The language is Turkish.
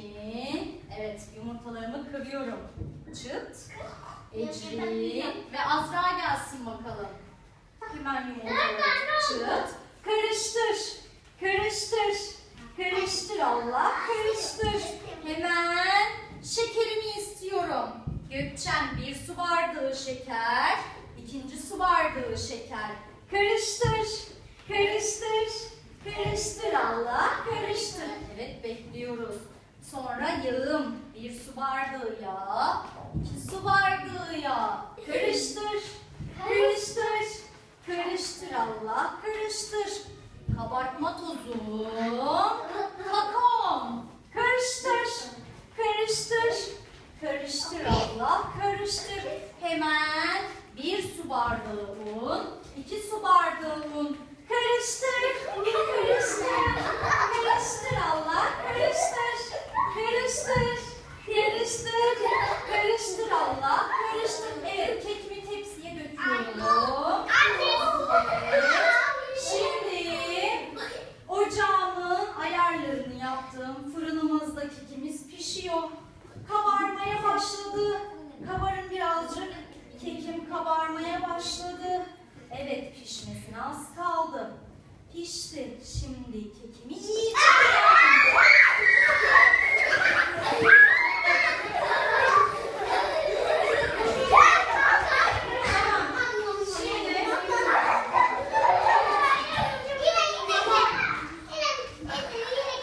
için evet yumurtalarımı kırıyorum. Çıt, Ecrin ve Azra gelsin bakalım. Hemen yumurtaları çıt. Karıştır, karıştır, karıştır Allah karıştır. Hemen şekerimi istiyorum. Gökçen bir su bardağı şeker, ikinci su bardağı şeker. Karıştır, karıştır, karıştır Allah, karıştır. Evet bekliyoruz. Sonra yağım. Bir su bardağı yağ. iki su bardağı yağ. Karıştır. Karıştır. Karıştır Allah. Karıştır. Kabartma tozum. Kakaom. Karıştır. Karıştır. Karıştır Allah. Karıştır. Hemen bir su bardağı un. iki su bardağı un. Karıştır. Karıştır. Karıştır Allah. Karıştır. Karıştır. Karıştır. Karıştır Allah. Karıştır. Evet kekimi tepsiye döküyorum. Evet. Şimdi ocağımın ayarlarını yaptım. Fırınımızda kekimiz pişiyor. Kabarmaya başladı. Kabarın birazcık. Kekim kabarmaya başladı. Evet pişmesine az kaldı. Pişti. Şimdi